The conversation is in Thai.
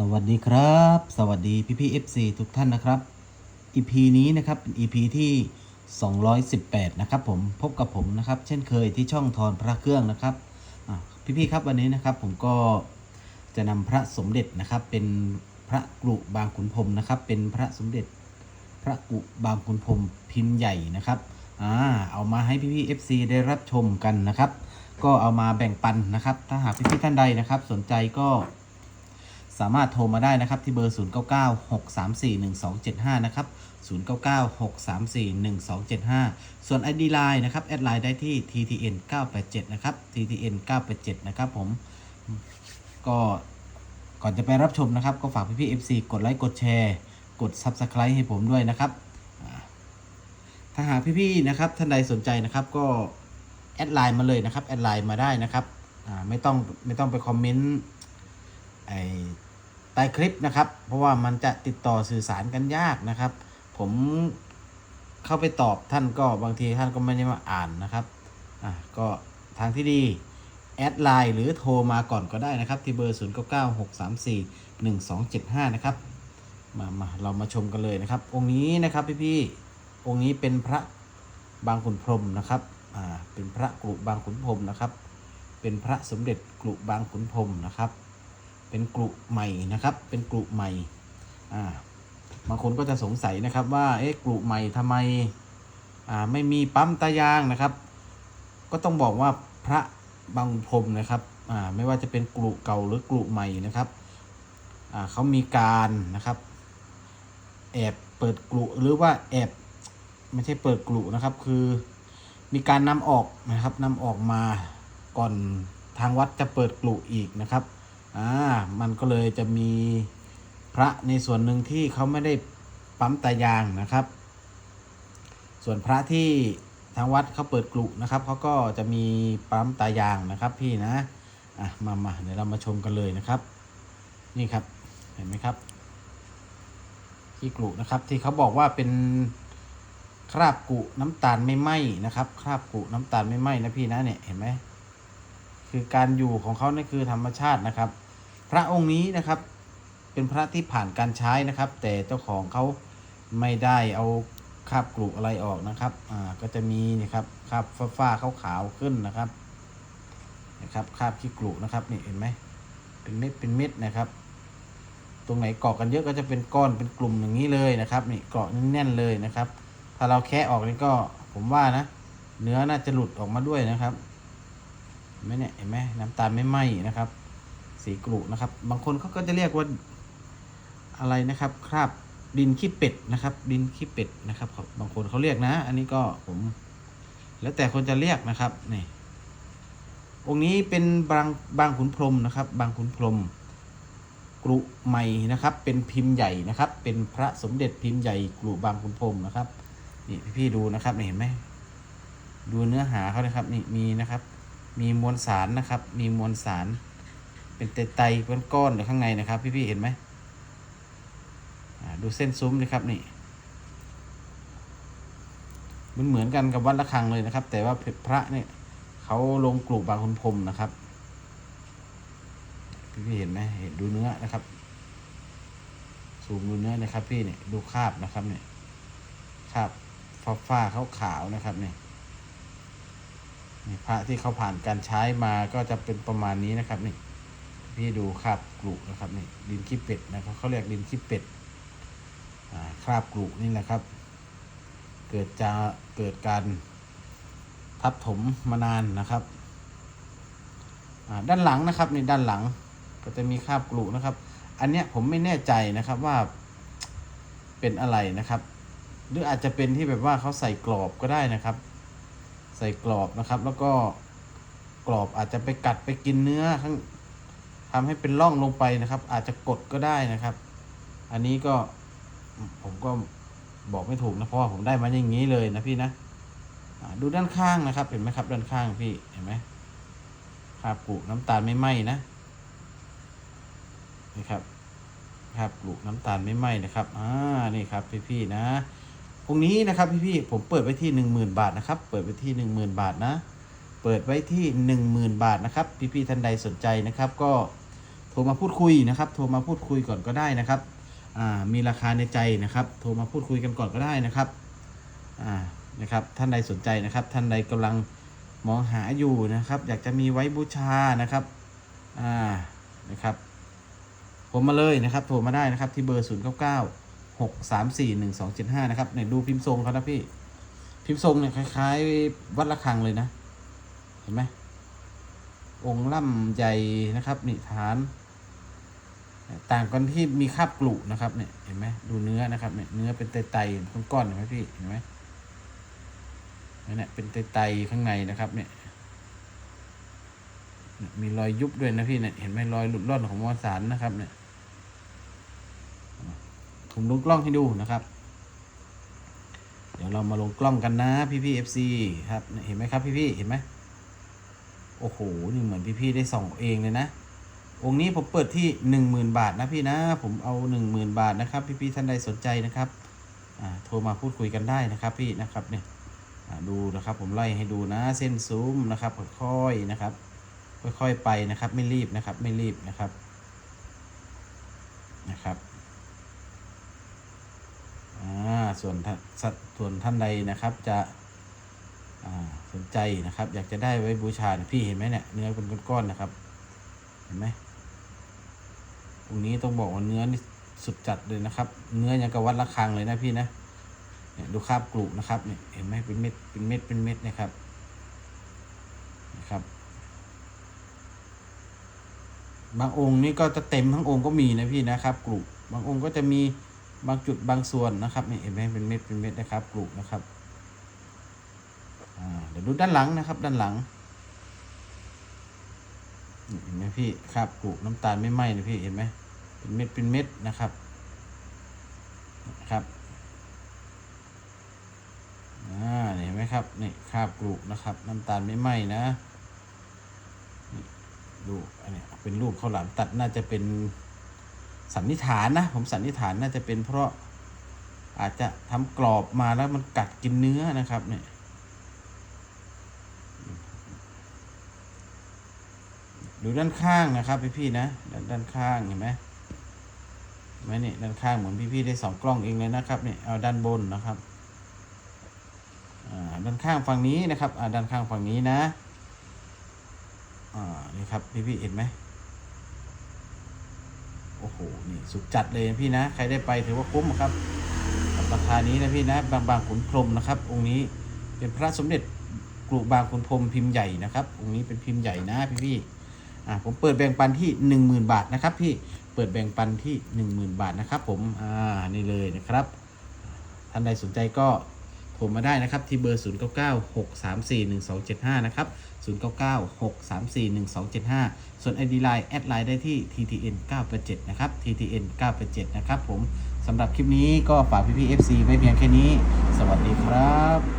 สวัสดีครับ สวัสดีพี่พี่ FC ทุกท่านนะครับ EP นี้นะครับเป็น EP ที่ 218 นะครับผมพบกับผมนะครับ เช่นเคยที่ช่องทอนพระเครื่องนะครับพี่พี่ครับวันนี้นะครับผมก็จะนำพระสมเด็จนะครับ เป็นพระกรุบางขุนพรมนะครับ เป็นพระสมเด็จพระกรุบางขุนพรมพิมพ์ใหญ่นะครับอ่าเอามาให้พี่พี่ FC ได้รับชมกันนะครับ ก็เอามาแบ่งปันนะครับ ถ้าหากพี่พี่ท่านใดนะครับ สนใจก็ สามารถโทรมาได้นะครับที่เบอร์ 0996341275 นะครับ 0996341275 ส่วน ID Line นะครับ แอดไลน์ได้ที่ TTN 987นะครับ TTN 987นะครับผม ก็ก่อนจะไปรับชมนะครับ ก็ฝากพี่ๆ FC กดไลค์ กดแชร์ กด Subscribe ให้ผมด้วยนะครับ ถ้าหากพี่ๆนะครับ ท่านใดสนใจนะครับ ก็แอดไลน์มาเลยนะครับ แอดไลน์มาได้นะครับ ไม่ต้องไม่ต้องไปคอมเมนต์ไอ ใต้คลิปนะครับ เพราะว่ามันจะติดต่อสื่อสารกันยากนะครับ ผมเข้าไปตอบท่านก็บางทีท่านก็ไม่ได้มาอ่านนะครับอะก็ทางที่ดีแอดไลน์หรือโทรมาก่อนก็ได้นะครับ ที่เบอร์ 0 9 9 6 3 4 1 2 7 5 นะครับ มามาเรามาชมกันเลยนะครับ องค์นี้นะครับพี่พี่ๆองค์นี้เป็นพระบางขุนพรหมนะครับอ่าเป็นพระกรุบางขุนพรหมนะครับ เป็นพระสมเด็จกรุบางขุนพรหมนะครับ เป็นกรุใหม่นะครับ เป็นกรุใหม่อ่าบางคนก็จะสงสัยนะครับว่าเอ๊ะกรุใหม่ทำไมอ่าไม่มีปั๊มตายางนะครับ ก็ต้องบอกว่าพระบางพรมนะครับอ่าไม่ว่าจะเป็นกรุเก่าหรือกรุใหม่นะครับอ่าเขามีการนะครับแอบเปิดกรุหรือว่าแอบไม่ใช่เปิดกรุนะครับ คือมีการนำออกนะครับนำออกมาก่อนทางวัดจะเปิดกรุอีกนะครับ อ่ามันก็เลยจะมีพระในส่วนหนึ่งที่เขาไม่ได้ปั๊มตายางนะครับ ส่วนพระที่ทางวัดเขาเปิดกลุ่นะครับเขาก็จะมีปั๊มตายางนะครับ พี่นะอะมามาเดี๋ยวเรามาชมกันเลยนะครับ นี่ครับเห็นไหมครับ ที่กลุ่นะครับ ที่เขาบอกว่าเป็นคราบกุน้ำตาลไม่ไหม้นะครับคราบกุน้ำตาลไม่ไหม้นะพี่นะเนี่ยเห็นไหมคือการอยู่ของเขานี่คือธรรมชาตินะครับ พระองค์นี้นะครับ เป็นพระที่ผ่านการใช้นะครับ แต่เจ้าของเขาไม่ได้เอาคราบกรุอะไรออกนะครับ อ่า ก็จะมีนะครับคราบฟ้าๆขาวๆขึ้นนะครับ นะครับคราบขี้กรุนะครับนี่เห็นไหมเป็นเม็ดเป็นเม็ดนะครับ ตรงไหนเกาะกันเยอะก็จะเป็นก้อนเป็นกลุ่มอย่างนี้เลยนะครับ นี่เกาะแน่นๆเลยนะครับ ถ้าเราแคะออกนี่ก็ผมว่านะ เนื้อน่าจะหลุดออกมาด้วยนะครับเห็นไหมเนี่ยเห็นไหมน้ำตาลไม่ไหมนะครับ สีกรุนะครับ บางคนเขาก็จะเรียกว่าอะไรนะครับ คราบดินขี้เป็ดนะครับ ดินขี้เป็ดนะครับบางคนเขาเรียกนะ อันนี้ก็ผม แล้วแต่คนจะเรียกนะครับนี่องค์นี้เป็นบางบางขุนพรมนะครับ บางขุนพรมกรุใหม่นะครับ เป็นพิมพ์ใหญ่นะครับ เป็นพระสมเด็จพิมพ์ใหญ่กรุบางขุนพรมนะครับนี่พี่ๆดูนะครับเห็นไหมดูเนื้อหาเขานะครับนี่มีนะครับ มีมวลสารนะครับ มีมวลสาร เป็นไตไตเป็นก้อนอยู่ข้างในนะครับ พี่ๆเห็นไหมดูเส้นซุ้มนะครับนี่มันเหมือนกันกับวัดระฆังเลยนะครับ แต่ว่าพระเนี่ยเขาลงกลุ่บางคุณพรมนะครับ พี่ๆเห็นไหมเห็นดูเนื้อนะครับซูมดูเนื้อนะครับ พี่เนี่ยดูคราบนะครับเนี่ยคราบฟ้าฟ้าขาวขาวนะครับเนี่ยพระที่เขาผ่านการใช้มาก็จะเป็นประมาณนี้นะครับนี่ พี่ดูคราบกลุนะครับนี่ดินขี้เป็ดนะครับเขาเรียกดินขี้เป็ดคราบกลุนี่แหละครับ เกิดจะเกิดการทับถมมานานนะครับด้านหลังนะครับในด้านหลังก็จะมีคราบกลุนะครับ อันเนี้ยผมไม่แน่ใจนะครับว่าเป็นอะไรนะครับ หรืออาจจะเป็นที่แบบว่าเขาใส่กรอบก็ได้นะครับ ใส่กรอบนะครับ แล้วก็กรอบอาจจะไปกัดไปกินเนื้อข้าง ทำให้เป็นร่องลงไปนะครับ อาจจะกดก็ได้นะครับ อันนี้ก็ผมก็บอกไม่ถูกนะเพราะว่าผมได้มาอย่างนี้เลยนะพี่นะดูด้านข้างนะครับ เห็นไหมครับ ด้านข้างพี่เห็นไหมคราบกรุน้ำตาลไม่ไหม้นะนี่ครับคราบกรุน้ำตาลไม่ไหม้นะครับอ่านี่ครับพี่ๆนะตรงนี้นะครับพี่ๆผมเปิดไว้ที่หนึ่งหมื่นบาทนะครับ เปิดไว้ที่หนึ่งหมื่นบาทนะ เปิดไว้ที่ 10,000 บาทนะครับพี่ๆท่านใดสนใจนะครับ ก็โทรมาพูดคุยนะครับ โทรมาพูดคุยก่อนก็ได้นะครับมีราคาในใจนะครับ โทรมาพูดคุยกันก่อนก็ได้นะครับนะครับ ท่านใดสนใจนะครับ ท่านใดกำลังมองหาอยู่นะครับ อยากจะมีไว้บูชานะครับอ่านะครับผมมาเลยนะครับ โทรมาได้นะครับ ที่เบอร์ 0 9 9 6 3 4 1 2 7 5 นะครับเนี่ยดูพิมพ์ทรงเขานะพี่ พิมพ์ทรงเนี่ยคล้าย ๆ วัดระฆังเลยนะ ห็นไหมองค์ล่ำใหญ่นะครับนี่ฐาน ต่างกันที่มีคาบกลุนะครับเนี่ยเห็นไหมดูเนื้อนะครับเนี่ยเนื้อเป็นไตๆก้อนๆเห็นไหมพี่เห็นไหมเนี่ยเป็นไตๆข้างในนะครับเนี่ยมีรอยยุบด้วยนะพี่เนี่ยเห็นไหมรอยหลุดร่อนของมวลสารนะครับ เนี่ยผมลงกล้องให้ดูนะครับ เดี๋ยวเรามาลงกล้องกันนะพี่พี่เอฟซีครับ เห็นไหมครับพี่พี่เห็นไหม โอ้โห นี่เหมือนพี่พี่ได้ส่องเองเลยนะ องค์นี้ผมเปิดที่หนึ่งหมื่นบาทนะพี่นะ ผมเอาหนึ่งหมื่นบาทนะครับ พี่พี่ท่านใดสนใจนะครับอ่าโทรมาพูดคุยกันได้นะครับพี่นะครับเนี่ยดูนะครับผมไล่ให้ดูนะเส้นซูมนะครับค่อยๆนะครับ ค่อยๆไปนะครับ ไม่รีบนะครับ ไม่รีบนะครับนะครับอ่าส่วนท่านส่วนท่านใดนะครับจะ สนใจนะครับ อยากจะได้ไว้บูชาเนี่ยพี่เห็นไหมเนี่ยเนื้อเป็นก้อนๆนะครับ เห็นไหมตรงนี้ต้องบอกว่าเนื้อนี่สุดจัดเลยนะครับ เนื้อยังกับวัดระฆังเลยนะพี่นะเนี่ยดูคราบกรุนะครับเนี่ยเห็นไหมเป็นเม็ดเป็นเม็ดเป็นเม็ดนะครับนะครับ บางองค์นี่ก็จะเต็มทั้งองค์ก็มีนะพี่นะครับกรุบางองค์ก็จะมีบางจุดบางส่วนนะครับเนี่ยเห็นไหมเป็นเม็ดเป็นเม็ดนะครับกรุนะครับ ดี๋ยวดูด้านหลังนะครับ ด้านหลังเห็นไหมพี่คราบกรุน้ำตาลไม่ไหม้นะพี่เห็นไหมเป็นเม็ดเป็นเม็ดนะครับนะครับอ่าเห็นไหมครับนี่คราบกรุนะครับ น้ำตาลไม่ไหม้นะดูอันนี้เป็นรูปข้าวหลามตัดน่าจะเป็นสันนิษฐานนะผมสันนิษฐานน่าจะเป็นเพราะอาจจะทำกรอบมาแล้วมันกัดกินเนื้อนะครับเนี่ย ดูด้านข้างนะครับพี่พี่ๆนะด้านด้านข้างเห็นไหมเห็นไหมนี่ด้านข้างเหมือนพี่พี่ๆได้สองกล้องเองเลยนะครับเนี่ยเอาด้านบนนะครับด้านข้างฝั่งนี้นะครับด้านข้างฝั่งนี้นะอ่านี่ครับพี่พี่ๆเห็นไหมโอ้โหนี่สุดจัดเลยพี่นะ ใครได้ไปถือว่าคุ้มครับราคานี้นะพี่นะบางบางขุนพรมนะครับ องค์นี้เป็นพระสมเด็จกรุบางขุนพรมพิมพ์ใหญ่นะครับ องค์นี้เป็นพิมพ์ใหญ่นะพี่พี่ อ่าผมเปิดแบ่งปันที่ 10,000 บาทนะครับพี่เปิดแบ่งปันที่ 10,000 บาทนะครับ ผมอ่านี่เลยนะครับท่านใดสนใจก็โทรมาได้นะครับที่เบอร์ 0 9 9 6 3 4 1 2 7 5 นะครับ 0 9 9 6 3 4 1 2 7 5 ส่วน ID Line แอดไลน์ได้ที่ TTN 987นะครับ TTN 987นะครับผมสำหรับคลิปนี้ก็ฝากพี่ๆ FC ไว้เพียงแค่นี้ สวัสดีครับ